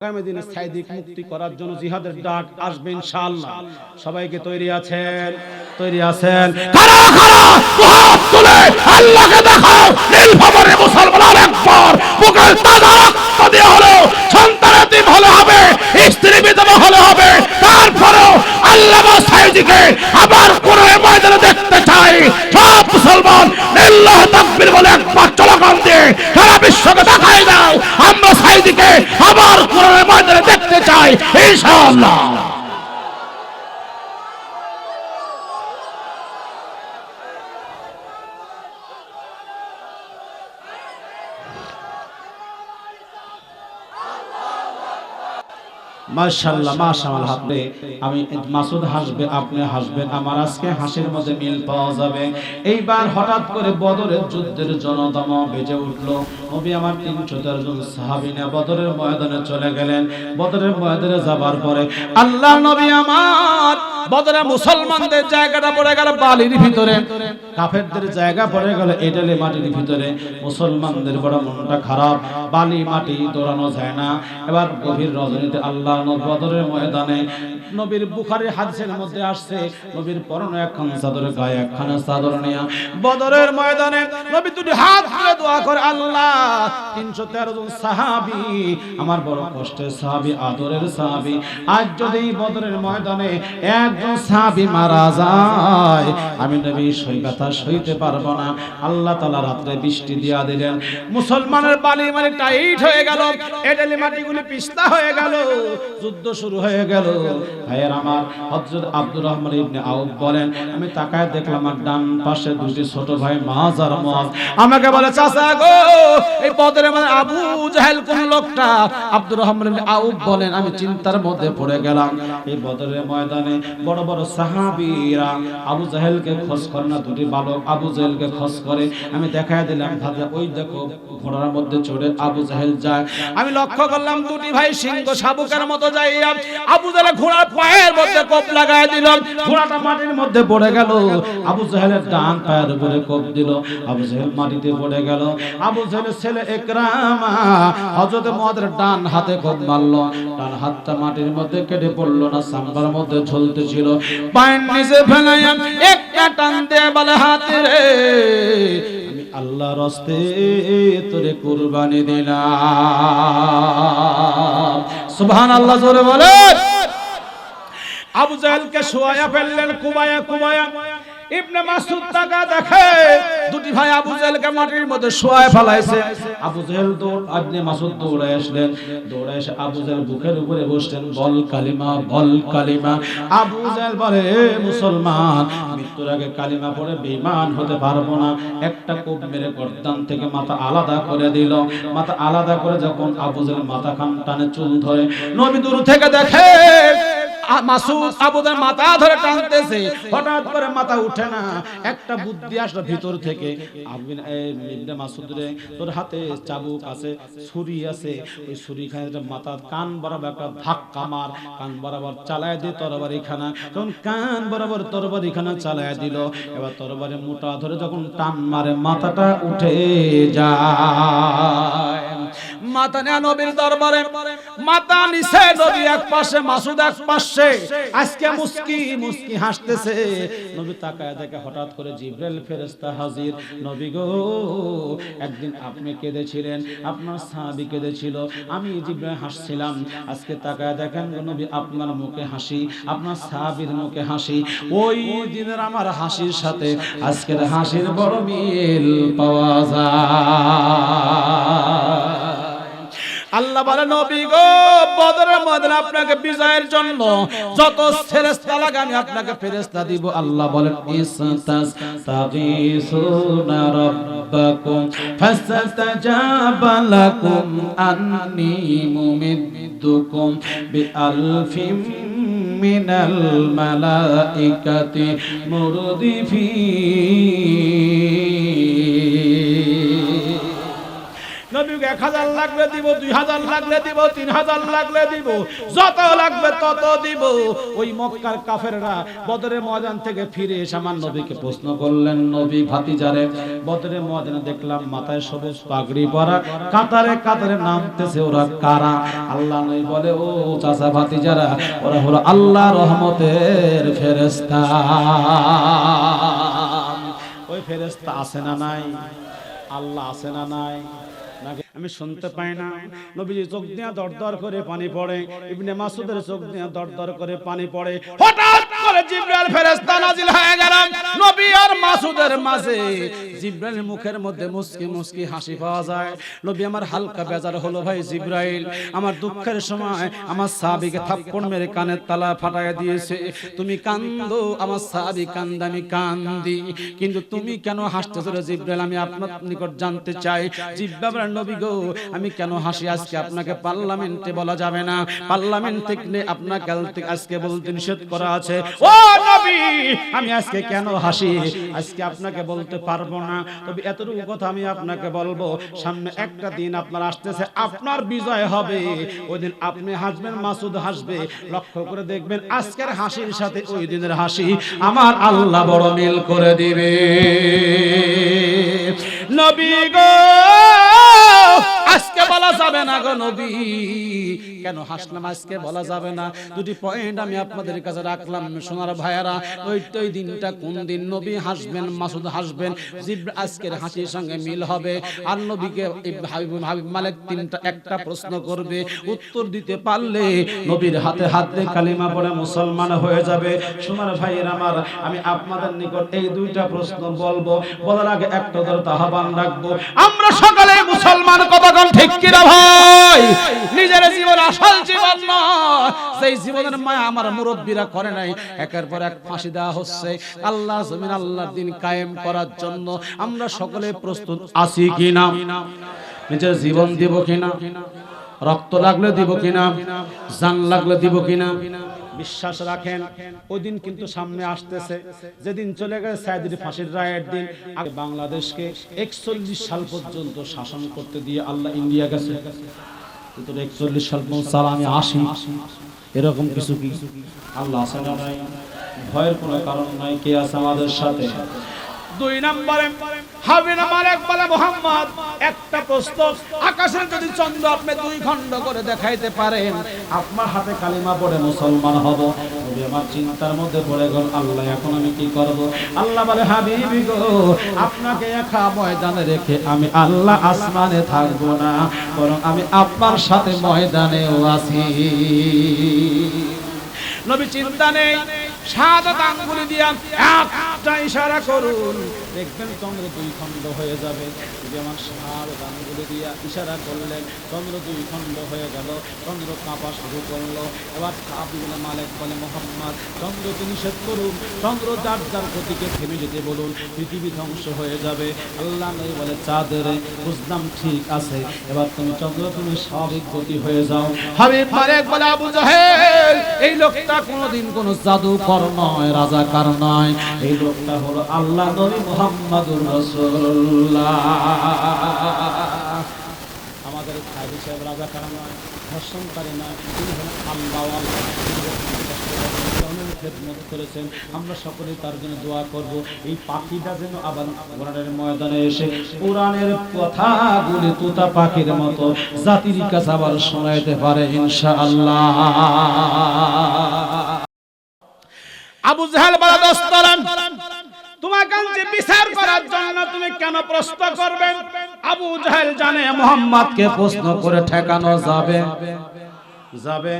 আগামী হবে স্ত্রী হবে। তারপরেও আল্লাহ আবার ময়দানে দেখতে চাই সব মুসলমান নিল্লাহ তাকবীর বলে একবার চলাকান দিয়ে সারা বিশ্বকে দেখাই দাও আমরা সাইদিকে আবার কোন ময়দানে দেখতে চাই ইনশাআল্লাহ মাশাআল্লাহ মাশাআল্লাহ, আপনি, আমি, মাসুদ হাসবে, আপনি হাসবেন, আমার আজকে হাসির মধ্যে মিল পাওয়া যাবে। এইবার হঠাৎ করে বদরের যুদ্ধের জনদম বেজে উঠল। নবী আমার জন সাহাবী নিয়ে বদরের ময়দানে চলে গেলেন। বদরের ময়দানে যাবার পরে আল্লাহ নবী আমার বদরে মুসলমানদের জায়গাটা পড়ে গেল বালির ভিতরে। কাফেরদের জায়গা পড়ে গেল এটালে মাটির ভিতরে। মুসলমানদের বড় মনটা খারাপ, বালি মাটি দৌড়ানো যায় না। এবার গভীর রজনীতে আল্লাহ নবী বদরের ময়দানে নবীর বুখারীর হাদিসের মধ্যে আসছে, নবীর পরনে একখান চাদর, গায়ে একখানা চাদর নিয়া বদরের ময়দানে নবী দুটি হাত তুলে দোয়া করে, আল্লাহ, তিনশো তেরো জন সাহাবি, আমার বড় কষ্টের সাহাবি, আদরের সাহাবি, আজ যদি বদরের ময়দানে একজন সাহাবি মারা যায়, আমি নবী সই ব্যথা সইতে পারব না। আল্লাহ তালা রাত্রে বৃষ্টি দিয়া দিলেন। মুসলমানের বালি মানে টাইট হয়ে গেল। এডেলি মাটিগুলি পিস্তা হয়ে গেল। যুদ্ধ শুরু হয়ে গেল। ভাইয়ের আমার হযরত আব্দুর রহমান ইবনে আউফ বলেন, আমি তাকায় দেখলাম আমার ডান পাশে দুটি ছোট ভাই মাজ আর মাজ আমাকে বলে, চাচা গো, এই পদের মানে আবু জাহেল কোন লোকটা? আব্দুর রহমান আউফ বলেন, আমি চিন্তার মধ্যে পড়ে গেলাম। এই বদরের ময়দানে বড় বড় সাহাবীরা আবু জাহেলকে খোঁজ করে না দুটি বালক আবু জাহেলকে খোঁজ করে। আমি দেখায় দিলাম দাদা ওই দেখো, ঘোড়ার মধ্যে চড়ে আবু জাহেল যায়। আমি লক্ষ্য করলাম, দুটি ভাই সিংহ শাবুকের মতো যাইয়া আবু জাহেল ঘোড়ার পায়ের মধ্যে কোপ লাগায় দিল। ঘোড়াটা মাটির মধ্যে পড়ে গেল। আবু জাহেলের ডান পায়ের উপরে কোপ দিল। আবু জাহেল মাটিতে পড়ে গেল। আবু জাহেলের ছেলে একরামা হযরত মুআদের ডান হাতে কোপ মারলো। ডান হাতটা মাটির মধ্যে কেটে পড়ল না, সাম্বার মধ্যে ঝুলতে ছিল পায়ের নিচে ফেলাইয়া আমি আল্লাহ রস্তে তোরে কুরবানি দিলাম। সুবহানাল্লাহ, জোরে বলে আবু জাহেলকে শোয়া ফেললেন কুবায়া কুবায়া ইবনে মাসুদ তাকা দেখে, দুটি ভাই আবু জাহেলকে মাটির মধ্যে শোয়ায় ফেলাইছে। আবু জাহেল দৌড় ইবনে মাসুদ দৌড়ে আসলেন। দৌড়ে এসে আবু জাহেল বুকের উপরে বসলেন, বল কালিমা বল কালিমা। আবু জাহেল বলে, "এ মুসলমান, মৃত্যুর আগে কালিমা পড়ে বেঈমান হতে পারব না। একটা কোপ মেরে গর্দান থেকে মাথা আলাদা করে দিল। মাথা আলাদা করে যখন আবু জাহেল মাথা খান টানে চুল ধরে, নবী দূর থেকে দেখে মাসুদ আবুদের মাথা ধরে টানতেছে। হঠাৎ করে মাথা উঠে না। একটা বুদ্ধি আসলো ভিতর থেকে। ইবনে মাসুদ রে, তোর হাতে চাবুক আছে, ছুরি আছে। ওই ছুরি খানে মাথা, কান বরাবর একটা ধাক্কা মার। কান বরাবর চালায় দি তরবারি খানা। তখন কান বরাবর তরবারি খানা চালায় দিল, এবার তরবারি মোটা ধরে যখন টান মারে, মাথাটা উঠে যায়। মাথা নেয়া নবীর দরবারে। মাথা নিছে নবী এক পাশে, মাসুদ এক পাশে। আজকে মুস্কি মুস্কি হাসতেছে। নবী তাকায় দেখে হঠাৎ করে জিব্রাইল ফেরেশতা হাজির। নবী গো, একদিন আপনি কেঁদেছিলেন? আপনার সাহাবী কেঁদেছিল। আমি জিব্রাইল হাসছিলাম। আজকে তাকায় দেখেন নবী, আপনার মুখে হাসি, আপনার সাহাবীর মুখে হাসি। ওই দিনের আমার হাসির সাথে আজকের হাসির বড় মিল পাওয়া যায়। আল্লাহ বলে, নবী গো, বদরের ময়দানে আপনাকে বিজয়ের জন্য যত ফেরেশতা লাগে আমি আপনাকে ফেরেশতা দিব। আল্লাহ বলেন ইসতাস তাগিসুনা রাব্বাকুম, ফাসতাজাবা লাকুম আন্নি মুমিদ্দুকুম বিআলফিম মিনাল মালাইকাতি মুরদিফিন. নবীকে এক হাজার লাগলে দিব, দুই হাজার লাগলে দিব, তিন হাজার লাগলে দিব, যত লাগবে তত দিব। ওই মক্কার কাফেররা বদরের ময়দান থেকে ফিরে এসে আমার নবীকে প্রশ্ন করলেন, নবী ভাতিজারে, বদরের ময়দানে দেখলাম মাথায় সবুজ পাগড়ি পরা, কাতারে কাতারে নামতেছে ওরা কারা? আল্লাহ নই বলে, ও চাচা ভাতিজারা, ওরা হলো আল্লাহ রহমতের ফেরেস্তা ওই ফেরেস্তা আছে না নাই? আল্লাহ আছে না নাই? আমি শুনতে পাই না। নবীজি চোখ দিয়া দরদর করে পানি পড়ে। ইবনে মাসুদের চোখ দিয়া দরদর করে পানি পড়ে। হঠাৎ করে জিব্রাইল ফেরেশতা নাজিল হয়ে গেলাম। নবী আর মাসুদের মাঝে। জিব্রাইলের মুখের মধ্যে মুস্কি মুস্কি হাসি পাওয়া যায়। নবী আমার হালকা বেজার হলো ভাই জিব্রাইল। আমার দুঃখের সময় আমার সাহাবীকে থাপ্পড় মেরে কানের তালা ফাটায় দিয়েছে। তুমি কান্দো, আমার সাহাবী কান্দে, আমি কান্দি। কিন্তু তুমি কেন হাসতেছো জিব্রাইল? আমি আপনার নিকট জানতে চাই। জিব্রাইল নবী গো, আমি কেন হাসি আজকে আপনাকে পার্লামেন্টে বলা যাবে না? পার্লামেন্ট থেকে আপনাকে আজকে বলতে নিষেধ করা আছে। ও নবী, আমি আজকে কেন হাসি? আজকে আপনাকে বলতে পারব না। তবে এতটুকু কথা আমি আপনাকে বলব, সামনে একটা দিন আপনার আসতেছে, আপনার বিজয় হবে। ওই দিন আপনি হাসবেন, মাসুদ হাসবে। লক্ষ্য করে দেখবেন আজকের হাসির সাথে ওই দিনের হাসি। আমার আল্লাহ বড় মিল করে দিবে। নবী গো আজকে বলা যাবে না গো নবী। কেন হাসলাম, আজকে বলা যাবে না? দুটি পয়েন্ট আমি আপনাদের কাছে রাখলাম, সোনার ভাইয়ারা। ওই তো দিনটা কোন দিন নবী হাসবেন, মাসুদ হাসবেন জিব্রা আজকের হাসির সঙ্গে মিল হবে। আর নবীকে হাবিব হাবিব মালিক তিনটা, একটা প্রশ্ন করবে, উত্তর দিতে পারলে নবীর হাতে হাত দিয়ে কালিমা পড়ে মুসলমান হয়ে যাবে। সোনার ভাইয়ের আমার, আমি আপনাদের নিকট এই দুইটা প্রশ্ন বলব। বলার আগে একটা ধরে আহ্বান রাখব। আমরা সকালে মুসলমান কতক্ষণ ঠিক কিনা ভাই? নিজের জীবন আসল জীবন নয়। সেই জীবনের মায়া আমার মুরব্বীরা করে নাই। একের পর এক ফাঁসি দেওয়া হচ্ছে। আল্লাহ জমিন, আল্লাহর দিন কায়েম করার জন্য আমরা সকলে প্রস্তুত আছি কিনা? নিজের জীবন দিব কিনা? রক্ত লাগলে দিব কিনা? জান লাগলে দিব কিনা? বিশ্বাস রাখেন ওই দিন কিন্তু সামনে আসতেছে। যেদিন চলে গেছে সাইদির ফাঁসির রায়ের দিন বাংলাদেশকে একচল্লিশ সাল পর্যন্ত শাসন করতে দিয়ে আল্লাহ ইন্ডিয়া গেছে। কিন্তু একচল্লিশ সাল সাল আমি আসি। এরকম কিছু কিছু আল্লাহ আছে না ভয়ের কোনো কারণ নাই, কে আছে আমাদের সাথে? দুই নম্বরে। হাবিনা মালিক বলে মোহাম্মদ? একটা প্রশ্ন। যদি চন্দ্র আপনি দুই করে দেখাইতে পারেন, আপনার হাতে কালিমা পড়ে মুসলমান হব। আমার চিন্তার মধ্যে পড়ে গেল, আল্লাহ, এখন আমি কি করব? আল্লাহ বলে, হাবিবি গো, আপনাকে একা ময়দানে রেখে আমি আল্লাহ আসমানে থাকব না, বরং আমি আপনার সাথে ময়দানেও আছি। নবী চিন্তা নেই। সাদা আঙ্গুলি দিয়া একটা ইশারা করুন। দেখবেন চন্দ্র দুই খণ্ড হয়ে যাবে। আমার সাদা আঙ্গুলি দিয়া ইশারা করলেন, চন্দ্র দুই খণ্ড হয়ে গেল, চন্দ্র কাঁপা শুরু করল। এবার আব্দুল মালিক বলে, মোহাম্মদ চন্দ্রকে নিষেধ করুন। চন্দ্র যার যার গতিকে থেমে যেতে বলুন, পৃথিবী ধ্বংস হয়ে যাবে। আল্লাহ নবী বলে, চাঁদের, বুঝলাম ঠিক আছে। এবার তুমি চন্দ্র, তুমি স্বাভাবিক গতি হয়ে যাও। হাবিব মালিক বলে, আবু এই লোকটা কোনোদিন কোনো জাদুকর নয়, রাজাকার নয়। এই লোকটা হলো আল্লাহ নবী মুহাম্মাদুর রাসূলুল্লাহ। আমাদের সাহেব সাহেব রাজাকার নয় ধর্ষণকারী নয় তিনি হলেন আল্লাহ খেদমত করেছেন। আমরা সকলেই তার জন্য দোয়া করব। এই পাখিটা যেন আবার কোরআনের ময়দানে এসে কোরআনের কথাগুলি তুতা পাখির মতো জাতির কাছে আবার শোনাইতে পারে ইনশাআল্লাহ। আবু জাহেল বলা দোস্তরান তোমাকে যে বিচার তুমি কেন প্রশ্ন করবে? আবু জাহেল জানে, মোহাম্মদকে প্রশ্ন করে ঠেকানো যাবে। যাবে,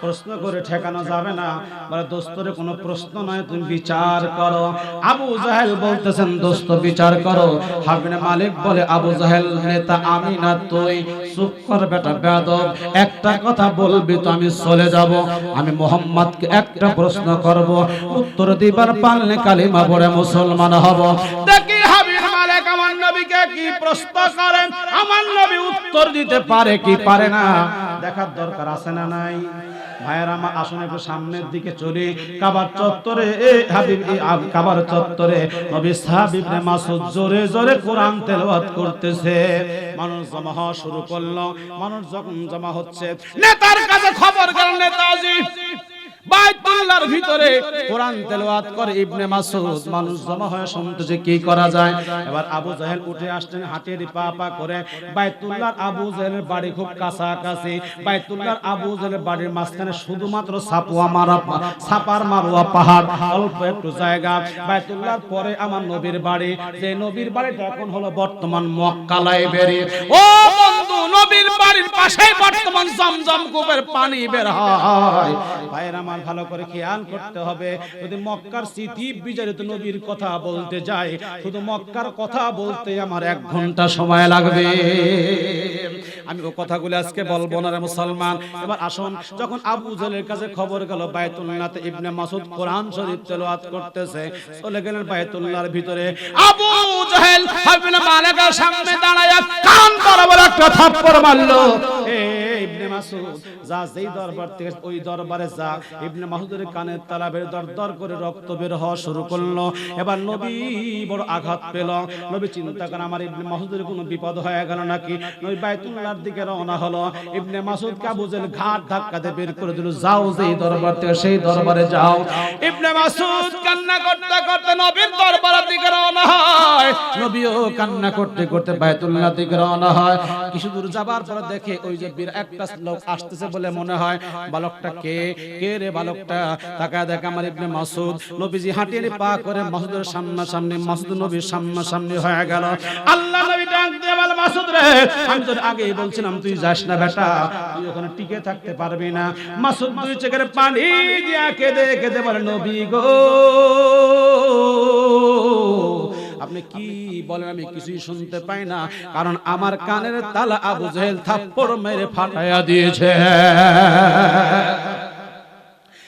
প্রশ্ন করে ঠেকানো যাবে না। বলে, দোস্তরে, কোনো প্রশ্ন নয়, তুমি বিচার করো। আবু জাহেল বলতেছেন, দোস্ত, বিচার করো। হাবিনে মালিক বলে, আবু জাহেল, নেতা, আমি না তুই। চুপ কর বেটা বেদব একটা কথা বলবি তো আমি চলে যাব। আমি মোহাম্মদকে একটা প্রশ্ন করব। উত্তর দিবার পারলে কালিমা পড়ে মুসলমান হব। দেখি নবীকে কি প্রশ্ন করেন? আমার নবী উত্তর দিতে পারে কি পারে না? দেখার দরকার আছে না নাই? মানুষ জমা হওয়া শুরু করল। মানুষ জমা হচ্ছে, নেতার কাছে খবর গেল, নেতাজি। বাইতুল্লাহর ভিতরে কোরআন তেলাওয়াত করে ইবনে মাসউদ মানুষ জমা হয়ে শুনতেছে কি করা যায়? এবার আবু জাহেল উঠে আসছেন হাতের পা পা করে। বাইতুল্লাহর আবু জাহেলের বাড়ি খুব কাছাকাছি। বাইতুল্লাহর আবু জাহেলের বাড়ির মাঝখানে শুধুমাত্র সাপুয়া মারা সাপার মারুয়া পাহাড় অল্প একটু জায়গা। বাইতুল্লাহর পরে আমার নবীর বাড়ি। যে নবীর বাড়িটা এখন হলো বর্তমান মক্কা লাইব্রেরি। ও নবীর বাড়ির পাশেই বর্তমান জমজম কূপের পানি বের হয়। ভাইয়ের আমার ভালো করে খেয়াল করতে হবে। যদি মক্কার স্মৃতি বিজড়িত নবীর কথা বলতে যায় শুধু মক্কার কথা বলতে আমার এক ঘণ্টা সময় লাগবে। আমি ও কথাগুলো আজকে বলব না মুসলমান। এবার আসুন যখন আবু জেলের কাছে খবর গেল বায়তুল্লাহতে ইবনে মাসুদ কোরআন শরীফ তেলাওয়াত করতেছে চলে গেলেন বায়তুল্লাহর ভিতরে। আবু জাহেল হাবিনা মালিকের সামনে দাঁড়ায় কান বরাবর একটা থাপ্পড় মাসুদ যা যেই দরবার থেকে ওই দরবারে যা, ইবনে মাসুদের কানের তালা বের দর দর করে রক্ত বের হওয়া শুরু করল। এবার নবী বড় আঘাত পেল। নবী চিন্তা করে আমার ইবনে মাসুদের কোনো বিপদ হয়ে গেল নাকি? নবী বাইতুল্লাহর দিকে রওনা হলো। ইবনে মাসুদ কাবুজের ঘাট ধাক্কা দিয়ে বের করে দিল, যাও যেই দরবার থেকে, সেই দরবারে যাও। ইবনে মাসুদ কান্না করতে করতে নবীর দরবারের দিকে রওনা হয়। নবীও কান্না করতে করতে বাইতুল্লাহ দিকে রওনা হয়। কিছু দূর যাবার পরে দেখে ওই যে একটা লোক আসতেছে বলে মনে হয়। বালকটা কে? কে রে বালকটা? তাকায় দেখে আমার ইবনে মাসুদ নবীজি হাঁটিয়ে পা করে মাসুদের সামনাসামনি মাসুদ নবীর সামনাসামনি হয়ে গেল। আল্লাহ নবী ডাক দিয়ে বলে মাসুদ রে আমি তোর আগেই বলছিলাম তুই যাস না বেটা। তুই ওখানে টিকে থাকতে পারবি না। মাসুদ দুই চোখের পানি দিয়া কেঁদে কেঁদে বলে নবী গো। আপনি কি বলেন আমি কিছুই শুনতে পাই না। কারণ আমার কানের তালা আবু জেহেল থাপ্পড় মেরে ফাটাইয়া দিয়েছে।